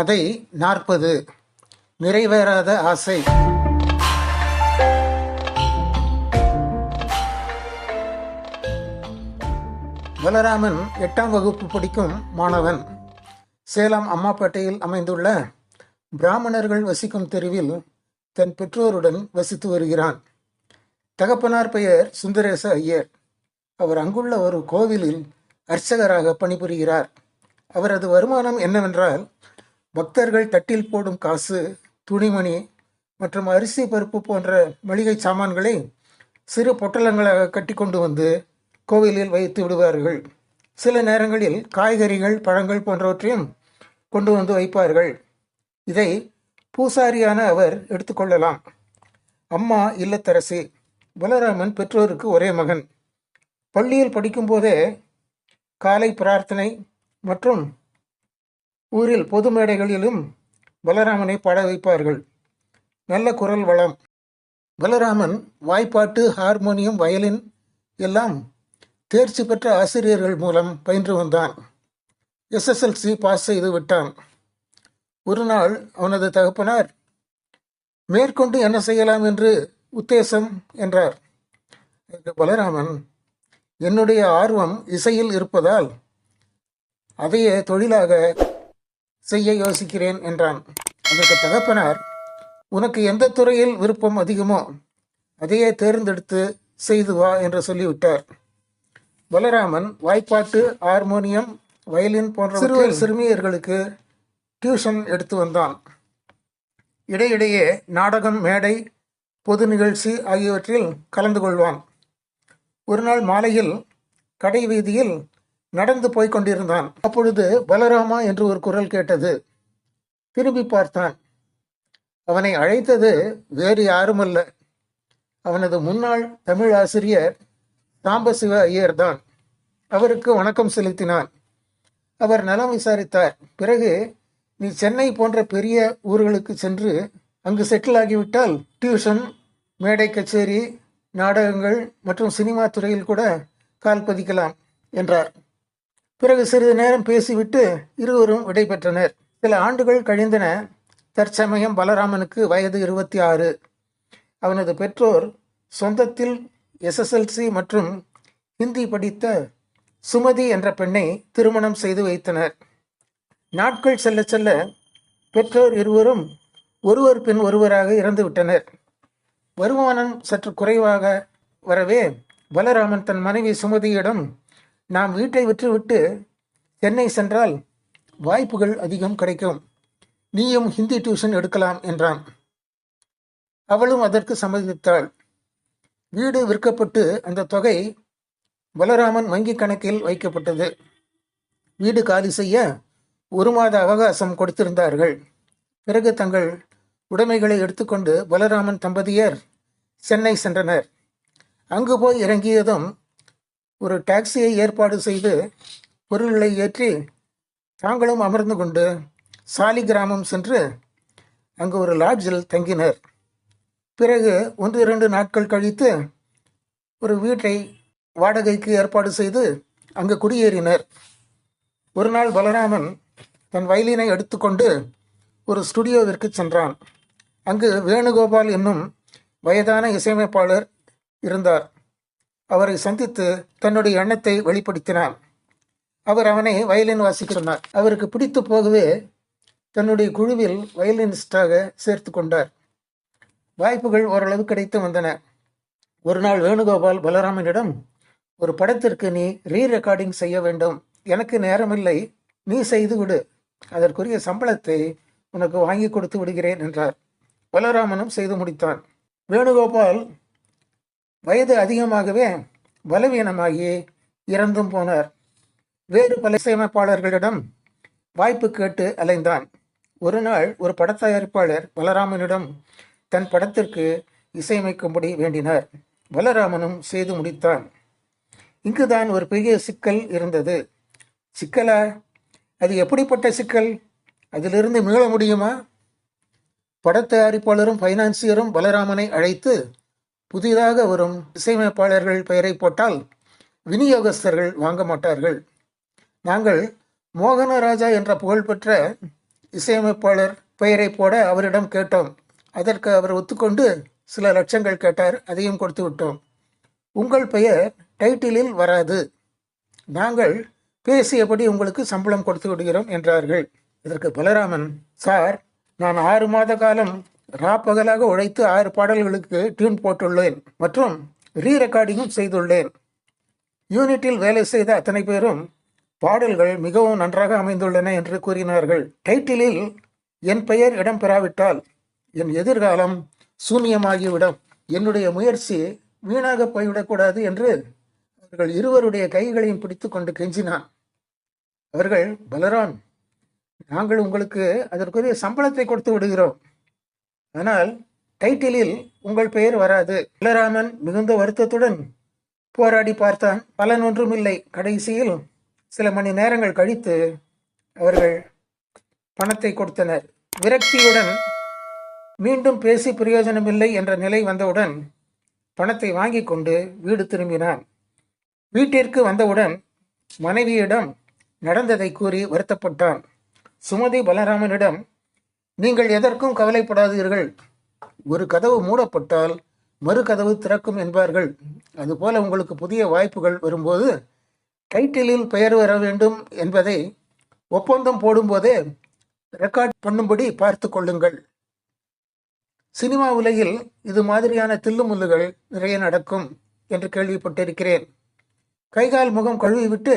கதை நாற்பது. நிறைவேறாத ஆசை. பலராமன் எட்டாம் வகுப்பு படிக்கும் மாணவன். சேலம் அம்மாப்பேட்டையில் அமைந்துள்ள பிராமணர்கள் வசிக்கும் தெருவில் தன் பெற்றோருடன் வசித்து வருகிறான். தகப்பனார் பெயர் சுந்தரேச ஐயர். அவர் அங்குள்ள ஒரு கோவிலில் அர்ச்சகராக பணிபுரிகிறார். அவரது வருமானம் என்னவென்றால் பக்தர்கள் தட்டில் போடும் காசு துணிமணி மற்றும் அரிசி பருப்பு போன்ற மளிகை சாமான்களை சிறு பொட்டலங்களாக கட்டி கொண்டு வந்து கோவிலில் வைத்து விடுவார்கள். சில நேரங்களில் காய்கறிகள் பழங்கள் போன்றவற்றையும் கொண்டு வந்து வைப்பார்கள். இதை பூசாரியான அவர் எடுத்துக்கொள்ளலாம் அம்மா இல்லத்தரசி பலராமன் பெற்றோருக்கு ஒரே மகன். பள்ளியில் படிக்கும்போதே காலை பிரார்த்தனை மற்றும் ஊரில் பொது மேடைகளிலும் பலராமனை பாட வைப்பார்கள். நல்ல குரல் வளம். பலராமன் வாய்ப்பாட்டு ஹார்மோனியம் வயலின் எல்லாம் தேர்ச்சி பெற்ற ஆசிரியர்கள் மூலம் பயின்று வந்தான். எஸ்எஸ்எல்சி பாஸ் செய்து விட்டான். ஒரு நாள் அவனது தகப்பனார் மேற்கொண்டு என்ன செய்யலாம் என்று உத்தேசம் என்றார். பலராமன் என்னுடைய ஆர்வம் இசையில் இருப்பதால் அதையே தொழிலாக செய்ய யோசிக்கிறேன் என்றான். அதற்கு தகப்பனார் உனக்கு எந்த துறையில் விருப்பம் அதிகமோ அதையே தேர்ந்தெடுத்து செய்து வா என்று சொல்லிவிட்டார். பலராமன் வாய்ப்பாட்டு ஹார்மோனியம் வயலின் போன்ற சிறுவர் சிறுமியர்களுக்கு டியூஷன் எடுத்து வந்தான். இடையிடையே நாடகம் மேடை பொது நிகழ்ச்சி ஆகியவற்றில் கலந்து கொள்வான். ஒரு நாள் மாலையில் கடை வீதியில் நடந்து போய்க் கொண்டிருந்தான். அப்பொழுது பலராமா என்று ஒரு குரல் கேட்டது. திரும்பி பார்த்தான். அவனை அழைத்தது வேறு யாருமல்ல. அவனது முன்னாள் தமிழ் ஆசிரியர் சாம்பசிவ ஐயர் தான் அவருக்கு வணக்கம் செலுத்தினான். அவர் நலம் விசாரித்தார். பிறகு நீ சென்னை போன்ற பெரிய ஊர்களுக்கு சென்று அங்கு செட்டில் ஆகிவிட்டால் டியூஷன் மேடை கச்சேரி நாடகங்கள் மற்றும் சினிமா துறையில் கூட கால் பதிக்கலாம் என்றார். பிறகு சிறிது நேரம் பேசிவிட்டு இருவரும் விடைபெற்றனர். சில ஆண்டுகள் கழிந்தன. தற்சமயம் பலராமனுக்கு வயது இருபத்தி ஆறு. அவனது பெற்றோர் சொந்தத்தில் எஸ்எஸ்எல்சி மற்றும் ஹிந்தி படித்த சுமதி என்ற பெண்ணை திருமணம் செய்து வைத்தனர். நாட்கள் செல்ல செல்ல பெற்றோர் இருவரும் ஒருவர் பின் ஒருவராக இறந்து விட்டனர். வருமானம் சற்று குறைவாக வரவே பலராமன் தன் மனைவி சுமதியிடம் நாம் வீட்டை விற்றுவிட்டு சென்னை சென்றால் வாய்ப்புகள் அதிகம் கிடைக்கும். நீயும் ஹிந்தி டியூஷன் எடுக்கலாம் என்றான். அவளும் அதற்கு சம்மதித்தாள். வீடு விற்கப்பட்டு அந்த தொகை பலராமன் வங்கி கணக்கில் வைக்கப்பட்டது. வீடு காலி செய்ய ஒரு மாத அவகாசம் கொடுத்திருந்தார்கள். பிறகு தங்கள் உடைமைகளை எடுத்துக்கொண்டு பலராமன் தம்பதியர் சென்னை சென்றனர். அங்கு போய் இறங்கியதும் ஒரு டாக்ஸியை ஏற்பாடு செய்து பொருள்களை ஏற்றி தாங்களும் அமர்ந்து கொண்டு சாலி கிராமம் சென்று அங்கு ஒரு லாட்ஜில் தங்கினர். பிறகு ஒன்று இரண்டு நாட்கள் கழித்து ஒரு வீட்டை வாடகைக்கு ஏற்பாடு செய்து அங்கு குடியேறினர். ஒரு நாள் பலராமன் தன் வயலினை எடுத்துக்கொண்டு ஒரு ஸ்டுடியோவிற்கு சென்றான். அங்கு வேணுகோபால் என்னும் வயதான இசையமைப்பாளர் இருந்தார். அவரை சந்தித்து தன்னுடைய எண்ணத்தை வெளிப்படுத்தினார். அவர் அவனை வயலின் வாசிக்க சொன்னார். அவருக்கு பிடித்து போகவே தன்னுடைய குழுவில் வயலினிஸ்டாக சேர்த்து கொண்டார். வாய்ப்புகள் ஓரளவு கிடைத்து வந்தன. ஒரு நாள் வேணுகோபால் பலராமனிடம் ஒரு படத்திற்கு நீ ரீ ரெக்கார்டிங் செய்ய வேண்டும். எனக்கு நேரமில்லை. நீ செய்து விடு. அதற்குரிய சம்பளத்தை உனக்கு வாங்கி கொடுத்து விடுகிறேன் என்றார். பலராமனும் செய்து முடித்தான். வேணுகோபால் வயது அதிகமாகவே பலவீனமாகி இறந்தும் போனார். வேறு பல இசையமைப்பாளர்களிடம் வாய்ப்பு கேட்டு அலைந்தான். ஒரு நாள் ஒரு படத்தயாரிப்பாளர் பலராமனிடம் தன் படத்திற்கு இசையமைக்கும்படி வேண்டினார். பலராமனும் செய்து முடித்தான். இங்குதான் ஒரு பெரிய சிக்கல் இருந்தது. சிக்கலா? அது எப்படிப்பட்ட சிக்கல்? அதிலிருந்து மீள முடியுமா? படத்தயாரிப்பாளரும் ஃபைனான்சியரும் பலராமனை அழைத்து புதிதாக வரும் இசையமைப்பாளர்கள் பெயரை போட்டால் விநியோகஸ்தர்கள் வாங்க மாட்டார்கள். நாங்கள் மோகனராஜா என்ற புகழ்பெற்ற இசையமைப்பாளர் பெயரை போட அவரிடம் கேட்டோம். அதற்கு அவர் ஒத்துக்கொண்டு சில லட்சங்கள் கேட்டார். அதையும் கொடுத்து விட்டோம். உங்கள் பெயர் டைட்டிலில் வராது. நாங்கள் பேசியபடி உங்களுக்கு சம்பளம் கொடுத்து விடுகிறோம் என்றார்கள். இதற்கு பலராமன் சார் நான் ஆறு மாத காலம் ராப்பகலாக உழைத்து ஆறு பாடல்களுக்கு டியூன் போட்டுள்ளேன் மற்றும் ரீ ரெக்கார்டிங்கும் செய்துள்ளேன். யூனிட்டில் வேலை செய்த அத்தனை பேரும் பாடல்கள் மிகவும் நன்றாக அமைந்துள்ளன என்று கூறினார்கள். டைட்டிலில் என் பெயர் இடம்பெறாவிட்டால் என் எதிர்காலம் சூன்யமாகிவிடும். என்னுடைய முயற்சி வீணாக போய்விடக்கூடாது என்று அவர்கள் இருவருடைய கைகளையும் பிடித்து கொண்டு கெஞ்சினான். அவர்கள் பலராம் நாங்கள் உங்களுக்கு அதற்குரிய சம்பளத்தை கொடுத்து விடுகிறோம். ஆனால் டைட்டிலில் உங்கள் பெயர் வராது. பலராமன் மிகுந்த வருத்தத்துடன் போராடி பார்த்தான். பலன் ஒன்றுமில்லை. கடைசியில் சில மணி நேரங்கள் கழித்து அவர்கள் பணத்தை கொடுத்தனர். விரக்தியுடன் மீண்டும் பேசி பிரயோஜனமில்லை என்ற நிலை வந்தவுடன் பணத்தை வாங்கி கொண்டு வீடு திரும்பினான். வீட்டிற்கு வந்தவுடன் மனைவியிடம் நடந்ததை கூறி வருத்தப்பட்டான். சுமதி பலராமனிடம் நீங்கள் எதற்கும் கவலைப்படாதீர்கள். ஒரு கதவு மூடப்பட்டால் மறு கதவு திறக்கும் என்பார்கள். அதுபோல உங்களுக்கு புதிய வாய்ப்புகள் வரும்போது டைட்டிலில் பெயர் வர வேண்டும் என்பதை ஒப்பந்தம் போடும்போதே ரெக்கார்ட் பண்ணும்படி பார்த்து கொள்ளுங்கள். சினிமா உலகில் இது மாதிரியான தில்லுமுல்லுகள் நிறைய நடக்கும் என்று கேள்விப்பட்டிருக்கிறேன். கைகால் முகம் கழுவிவிட்டு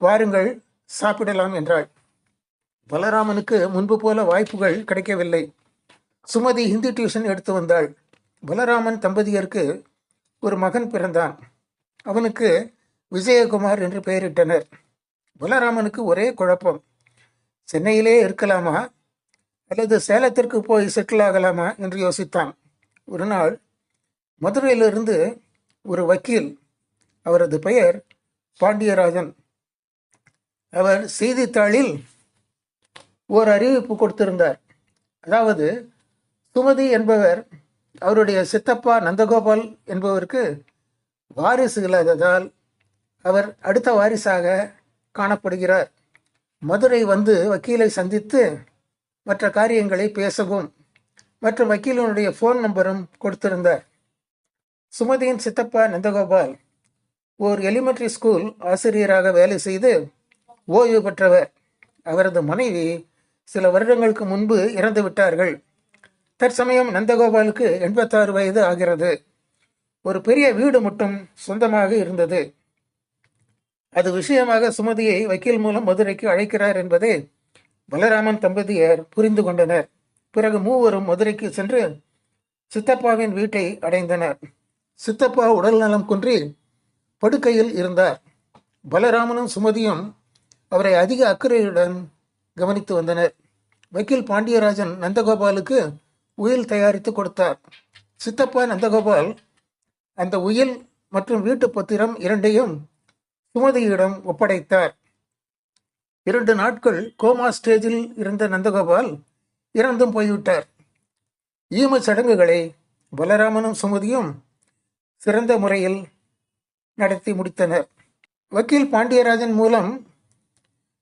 வாருங்கள் சாப்பிடலாம் என்றாள். பலராமனுக்கு முன்பு போல வாய்ப்புகள் கிடைக்கவில்லை. சுமதி ஹிந்தி டியூஷன் எடுத்து வந்தாள். பலராமன் தம்பதியருக்கு ஒரு மகன் பிறந்தான். அவனுக்கு விஜயகுமார் என்று பெயரிட்டனர். பலராமனுக்கு ஒரே குழப்பம். சென்னையிலே இருக்கலாமா? அல்லது சேலத்திற்கு போய் செட்டில் ஆகலாமா? என்று யோசித்தான். ஒரு நாள் மதுரையிலிருந்து ஒரு வக்கீல் அவரது பெயர் பாண்டியராஜன். அவர் செய்தித்தாளில் ஓர் அறிவிப்பு கொடுத்திருந்தார். அதாவது சுமதி என்பவர் அவருடைய சித்தப்பா நந்தகோபால் என்பவருக்கு வாரிசு இல்லாததால் அவர் அடுத்த வாரிசாக காணப்படுகிறார். மதுரை வந்து வக்கீலை சந்தித்து மற்ற காரியங்களை பேசவும் மற்றும் வக்கீலனுடைய ஃபோன் நம்பரும் கொடுத்திருந்தார். சுமதியின் சித்தப்பா நந்தகோபால் ஓர் எலிமெண்ட்ரி ஸ்கூல் ஆசிரியராக வேலை செய்து ஓய்வு பெற்றவர். அவரது மனைவி சில வருடங்களுக்கு முன்பு இறந்து விட்டார்கள். தற்சமயம் நந்தகோபாலுக்கு எண்பத்தாறு வயது ஆகிறது. ஒரு பெரிய வீடு மட்டும் சொந்தமாக இருந்தது. அது விஷயமாக சுமதியை வக்கீல் மூலம் மதுரைக்கு அழைக்கிறார் என்பதை பலராமன் தம்பதியர் புரிந்து கொண்டனர். பிறகு மூவரும் மதுரைக்கு சென்று சித்தப்பாவின் வீட்டை அடைந்தனர். சித்தப்பா உடல் நலம் குன்றி படுக்கையில் இருந்தார். பலராமனும் சுமதியும் அவரை அதிக அக்கறையுடன் கவனித்து வந்தனர். வக்கீல் பாண்டியராஜன் நந்தகோபாலுக்கு உயில் தயாரித்து கொடுத்தார். சித்தப்பா நந்தகோபால் அந்த உயில் மற்றும் வீட்டு பத்திரம் இரண்டையும் சுமதியிடம் ஒப்படைத்தார். இரண்டு நாட்கள் கோமா ஸ்டேஜில் இருந்த நந்தகோபால் இறந்தும் போய்விட்டார். ஈம சடங்குகளை பலராமனும் சுமதியும் சிறந்த முறையில் நடத்தி முடித்தனர். வக்கீல் பாண்டியராஜன் மூலம்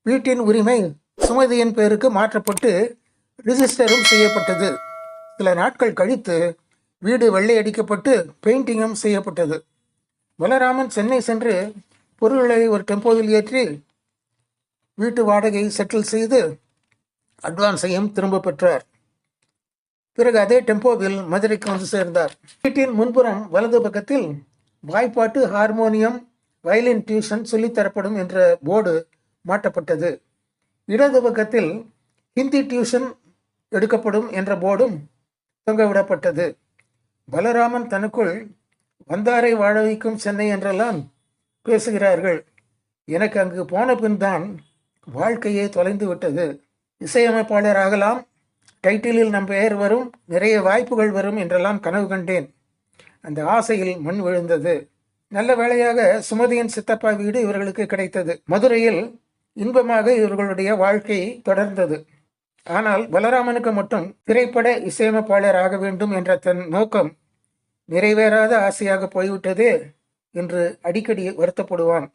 வீட்டின் உரிமை சுமதியின் பேருக்கு மாற்றப்பட்டு ரிஜிஸ்டரும் செய்யப்பட்டது. சில நாட்கள் கழித்து வீடு வெள்ளையடிக்கப்பட்டு பெயிண்டிங்கும் செய்யப்பட்டது. பலராமன் சென்னை சென்று பொருள்களை ஒரு டெம்போவில் ஏற்றி வீட்டு வாடகை செட்டில் செய்து அட்வான்ஸையும் திரும்ப பெற்றார். பிறகு அதே டெம்போவில் மதுரைக்கு வந்து சேர்ந்தார். வீட்டின் முன்புறம் வலது பக்கத்தில் வாய்ப்பாட்டு ஹார்மோனியம் வயலின் டியூஷன் சொல்லித்தரப்படும் என்ற போர்டு மாட்டப்பட்டது. இடது பக்கத்தில் ஹிந்தி டியூஷன் எடுக்கப்படும் என்ற போர்டும் தொங்கவிடப்பட்டது. பலராமன் தனக்குள் வந்தாரை வாழ வைக்கும் சென்னை என்றெல்லாம் பேசுகிறார்கள். எனக்கு அங்கு போன பின் தான் வாழ்க்கையே தொலைந்து விட்டது. இசையமைப்பாளர் ஆகலாம் டைட்டிலில் நம் பெயர் வரும் நிறைய வாய்ப்புகள் வரும் என்றெல்லாம் கனவு கண்டேன். அந்த ஆசையில் மண் விழுந்தது. நல்ல வேளையாக சுமதியின் சித்தப்பா வீடு இவர்களுக்கு கிடைத்தது. மதுரையில் இன்பமாக இவர்களுடைய வாழ்க்கை தொடர்ந்தது. ஆனால் பலராமனுக்கு மட்டும் திரைப்பட இசையமைப்பாளர் ஆக வேண்டும் என்ற தன் நோக்கம் நிறைவேறாத ஆசையாக போய்விட்டதே என்று அடிக்கடி வருத்தப்படுவான்.